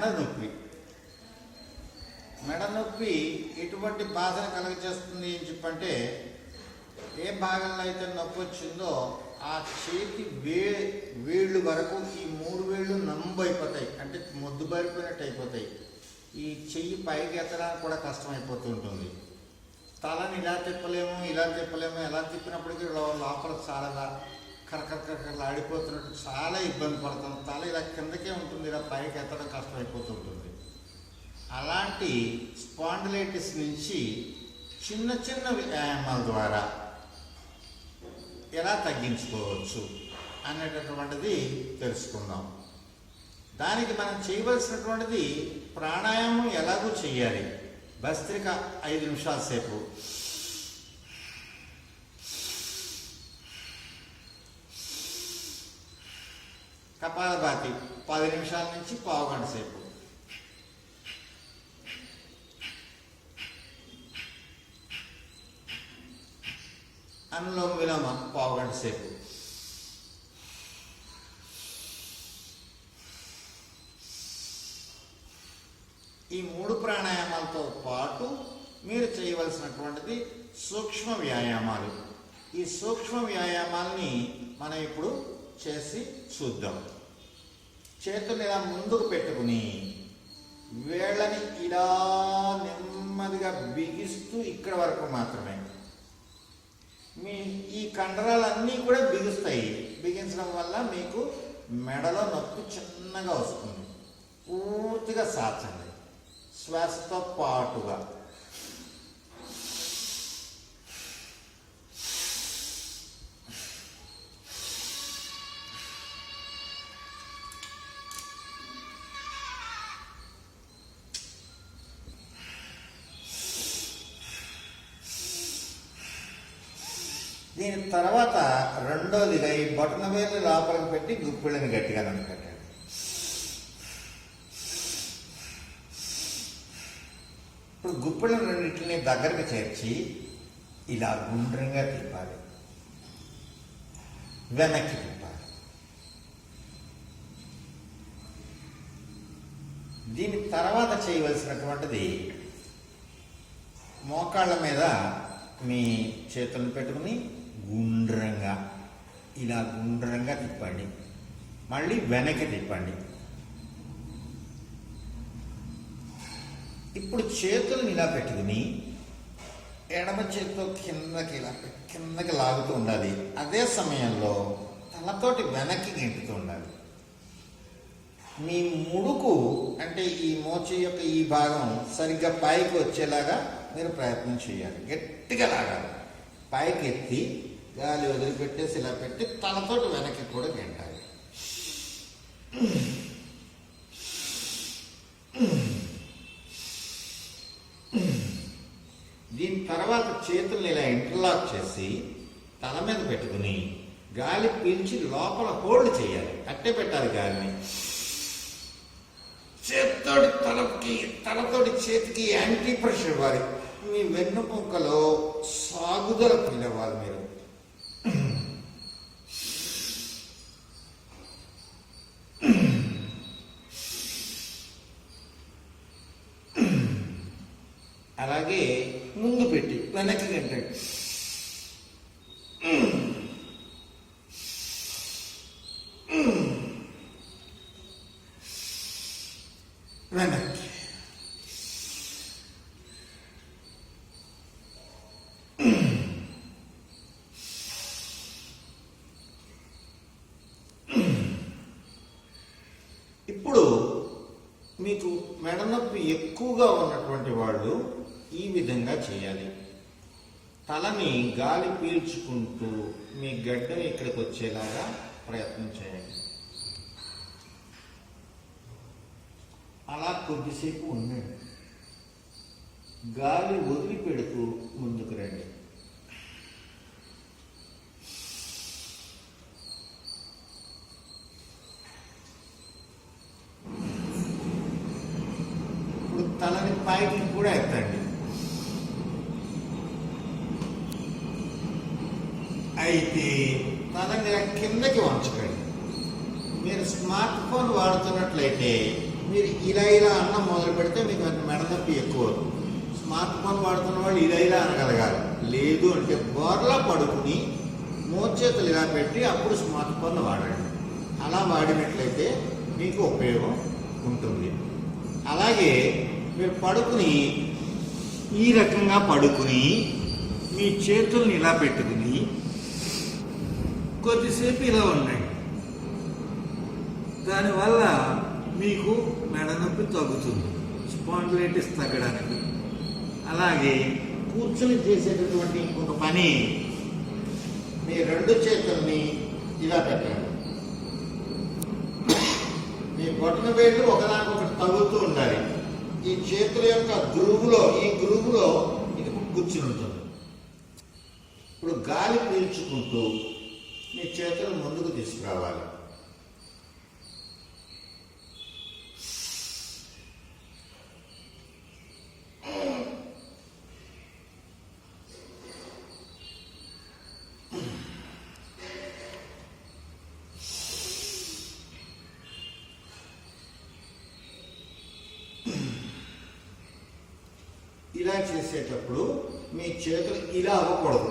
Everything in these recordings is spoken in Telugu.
మెడ నొప్పి. మెడ నొప్పి ఎటువంటి బాధను కలుగజేస్తుంది అని చెప్పంటే ఏ భాగంలో అయితే నొప్పి వచ్చిందో ఆ చేతి వే వేళ్ళు వరకు ఈ మూడు వేళ్ళు నంబు అయిపోతాయి అంటే మొద్దు బారిపోయినట్టు అయిపోతాయి. ఈ చెయ్యి పైకి ఎత్తడానికి కూడా కష్టం అయిపోతూ ఉంటుంది. తలని ఇలా తిప్పలేము ఇలా తిప్పలేము ఎలా తిప్పినప్పటికీ లోపల చాలా కరకర ఆడిపోతున్నట్టు చాలా ఇబ్బంది పడుతుంది తల ఇలా కిందకే ఉంటుంది ఇలా పైకి ఎత్తడం కష్టమైపోతుంటుంది అలాంటి స్పాండిలైటిస్ నుంచి చిన్న చిన్న వ్యాయామాల ద్వారా ఎలా తగ్గించుకోవచ్చు అనేటటువంటిది తెలుసుకుందాం. దానికి మనం చేయవలసినటువంటిది ప్రాణాయామం ఎలాగూ చేయాలి. భస్త్రిక ఐదు నిమిషాల సేపు. కపాలభాతి పది నిమిషాల నుంచి పావు గంట సేపు. అనులోమ విలోమ పావు గంట సేపు. ఈ మూడు ప్రాణాయామాలతో పాటు మీరు చేయవలసినటువంటిది సూక్ష్మ వ్యాయామాలు. ఈ సూక్ష్మ వ్యాయామాల్ని మనం ఇప్పుడు చేసి చూద్దాం. చేతులు ఇలా ముందుకు పెట్టుకుని వేళ్ళని ఇలా నెమ్మదిగా బిగిస్తూ ఇక్కడ వరకు మాత్రమే. మీ ఈ కండరాలన్నీ కూడా బిగుస్తాయి. బిగించడం వల్ల మీకు మెడలో నొప్పి చిన్నగా వస్తుంది. పూర్తిగా సాచండి. శ్వాసతో పాటుగా. దీని తర్వాత రెండోదిగా ఈ బొటన వేలు లోపలికి పెట్టి గుప్పిళ్ళని గట్టిగా నమ్మకట్టాడు ఇప్పుడు గుప్పిళ్ళ రెండింటిని దగ్గరకు చేర్చి ఇలా గుండ్రంగా తిప్పాలి. వెనక్కి తిప్పాలి. దీని తర్వాత చేయవలసినటువంటిది మోకాళ్ళ మీద మీ చేతులను పెట్టుకుని గుండ్రంగా. ఇలా గుండ్రంగా తిప్పండి. మళ్ళీ వెనక్కి తిప్పండి. ఇప్పుడు చేతులను ఇలా పెట్టుకుని ఎడమ చేతితో కిందకి ఇలా కిందకి లాగుతూ ఉండాలి. అదే సమయంలో తలతోటి వెనక్కి గెంటుతూ ఉండాలి. మీ ముడుకు అంటే ఈ మోచి యొక్క ఈ భాగం సరిగ్గా పైకి వచ్చేలాగా మీరు ప్రయత్నం చేయాలి. గట్టిగా లాగాలి. పైకి ఎత్తి గాలి వదిలిపెట్టేసి ఇలా పెట్టి తలతోటి వెనక్కి కూడా గెంటాలి. దీని తర్వాత చేతుల్ని ఇలా ఇంటర్లాక్ చేసి తల మీద పెట్టుకుని గాలి పీల్చి లోపల హోల్డ్ చేయాలి. అట్టే పెట్టాలి గాలిని. చేత్తోటి తలకి తలతోటి చేతికి యాంటీ ప్రెషర్ ఇవ్వాలి మీ వెన్నుముక్కలో సాగుదల ఫీల్ మీరు అలాగే ముందు పెట్టి వెనక్కి గంటండి వెనక్కి. ఇప్పుడు మీకు మెడ నొప్పి ఎక్కువగా ఉన్నటువంటి వాళ్ళు ఈ విధంగా చేయాలి. తలని గాలి పీల్చుకుంటూ మీ గడ్డం ఇక్కడికి వచ్చేలాగా ప్రయత్నం చేయండి. అలా కొద్దిసేపు ఉండండి. గాలి వదిలిపెడుతూ ముందుకు రండి. ఇప్పుడు తలని పైకి కూడా ఎత్తండి. అయితే తలని కిందకి వంచకండి మీరు స్మార్ట్ ఫోన్ వాడుతున్నట్లయితే మీరు ఇలా ఇలా అన్నం మొదలు పెడితే మీకు అంత మెడ నొప్పి ఎక్కువ. స్మార్ట్ ఫోన్ వాడుతున్న వాళ్ళు ఇలా ఇలా అనగలగాలి. లేదు అంటే బోర్లా పడుకుని మోచేతులు ఇలా పెట్టి అప్పుడు స్మార్ట్ ఫోన్ వాడండి. అలా వాడినట్లయితే మీకు ఉపయోగం ఉంటుంది. అలాగే మీరు పడుకుని ఈ రకంగా పడుకుని మీ చేతుల్ని ఇలా పెట్టుకుని కొద్దిసేపు ఇలా ఉండండి దానివల్ల మీకు మెడ నొప్పి తగ్గుతుంది. స్పాండిలైటిస్ తగ్గడానికి. అలాగే కూర్చుని చేసేటటువంటి ఇంకొక పని మీ రెండు చేతుల్ని ఇలా పెట్టాలి. మీ బొట్టన వేళ్ళు ఒకదానికొకటి తగులుతూ ఉండాలి. ఈ చేతుల యొక్క గ్రూపులో ఈ గ్రూపులో ఇది కూర్చుని ఉంటుంది. ఇప్పుడు గాలి పీల్చుకుంటూ మీ చేతులు ముందుకు తీసుకురావాలి. ఇలా చేసేటప్పుడు మీ చేతులు ఇలా అవ్వకూడదు.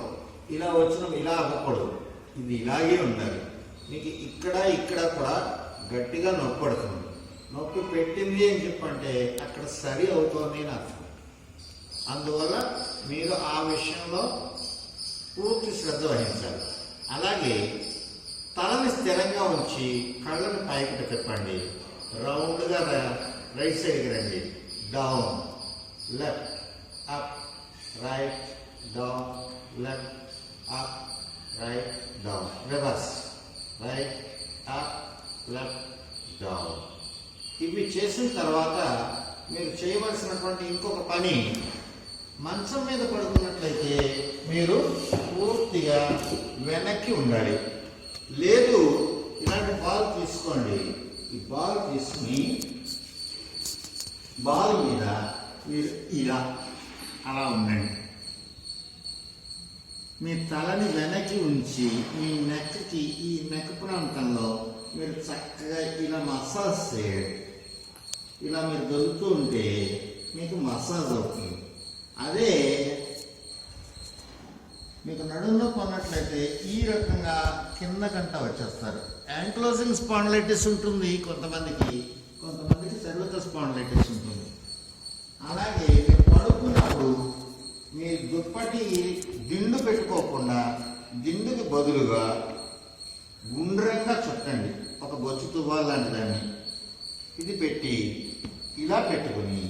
ఇలా వచ్చిన ఇలా అవ్వకూడదు. ఇది ఇలాగే ఉండాలి. మీకు ఇక్కడ ఇక్కడ కూడా గట్టిగా నొప్పి పడుతుంది నొప్పి పెట్టింది అని చెప్పంటే అక్కడ సరి అవుతోంది అని అర్థం. అందువల్ల మీరు ఆ విషయంలో పూర్తి శ్రద్ధ వహించాలి. అలాగే తలని స్థిరంగా ఉంచి కళ్ళను పైకి తిప్పండి. రౌండ్గా రైట్ సైడ్కి రండి. Down left up right down left up right down. Reverse. Right, up, left, down. ఇవి చేసిన తర్వాత మీరు చేయవలసినటువంటి ఇంకొక పని మంచం మీద పడుకున్నట్లయితే మీరు పూర్తిగా వెనక్కి ఉండాలి లేదు ఇలాంటి బాల్ తీసుకోండి ఈ బాల్ తీసుకుని బాల్ మీద మీరు ఇలా అలా ఉండండి మీ తలని వెనక్కి ఉంచి మీ నెక్కి ఈ నెక్ ప్రాంతంలో మీరు చక్కగా ఇలా మసాజ్ చేయండి. ఇలా మీరు దొరుకుతూ ఉంటే మీకు మసాజ్ అవుతుంది. అదే మీకు నడుంలో కొన్నట్లయితే ఈ రకంగా కింద కంట వచ్చేస్తారు. యాంక్లోజింగ్ స్పాండిలైటిస్ ఉంటుంది కొంతమందికి కొంతమందికి సర్వికల్ స్పాండిలైటిస్ ఉంటుంది. అలాగే మీరు మీ దుప్పటి దిండు పెట్టుకోకుండా దిండుకి బదులుగా గుండ్రంగా చుట్టండి. ఒక బొచ్చు తువ్వాలు లాంటి దాన్ని ఇది పెట్టి ఇలా పెట్టుకుని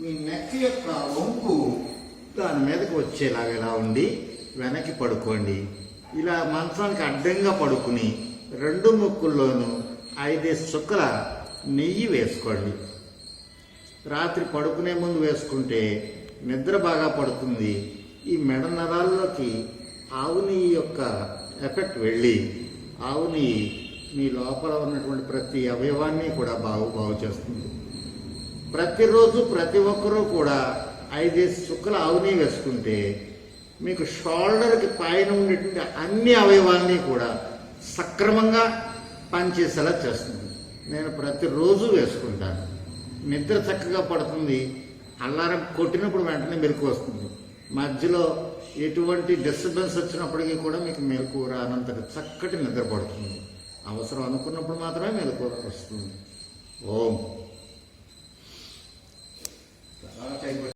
మీ నెక్ యొక్క వంపు దాని మీదకి వచ్చేలాగా ఇలా ఉండి వెనక్కి పడుకోండి. ఇలా మంచానికి అడ్డంగా పడుకుని రెండు ముక్కుల్లోనూ ఐదేసి చుక్కల నెయ్యి వేసుకోండి. రాత్రి పడుకునే ముందు వేసుకుంటే నిద్ర బాగా పడుతుంది. ఈ మెడ నరాల్లోకి ఆవు నెయ్యి యొక్క ఎఫెక్ట్ వెళ్ళి ఆవు నెయ్యి మీ లోపల ఉన్నటువంటి ప్రతి అవయవాన్ని కూడా బాగు బాగు చేస్తుంది. ప్రతిరోజు ప్రతి ఒక్కరూ కూడా ఐదేసి చుక్కల ఆవు నెయ్యి వేసుకుంటే మీకు షోల్డర్కి పైన ఉండేటువంటి అన్ని అవయవాల్ని కూడా సక్రమంగా పనిచేసేలా చేస్తుంది. నేను ప్రతిరోజు వేసుకుంటాను. నిద్ర చక్కగా పడుతుంది. అల్లారం కొట్టినప్పుడు వెంటనే మెరుకు వస్తుంది. మధ్యలో ఎటువంటి డిస్టర్బెన్స్ వచ్చినప్పటికీ కూడా మీకు మెలకు రానంతటి చక్కటి నిద్రపడుతుంది అవసరం అనుకున్నప్పుడు మాత్రమే మెలకు వస్తుంది. ఓం. చాలా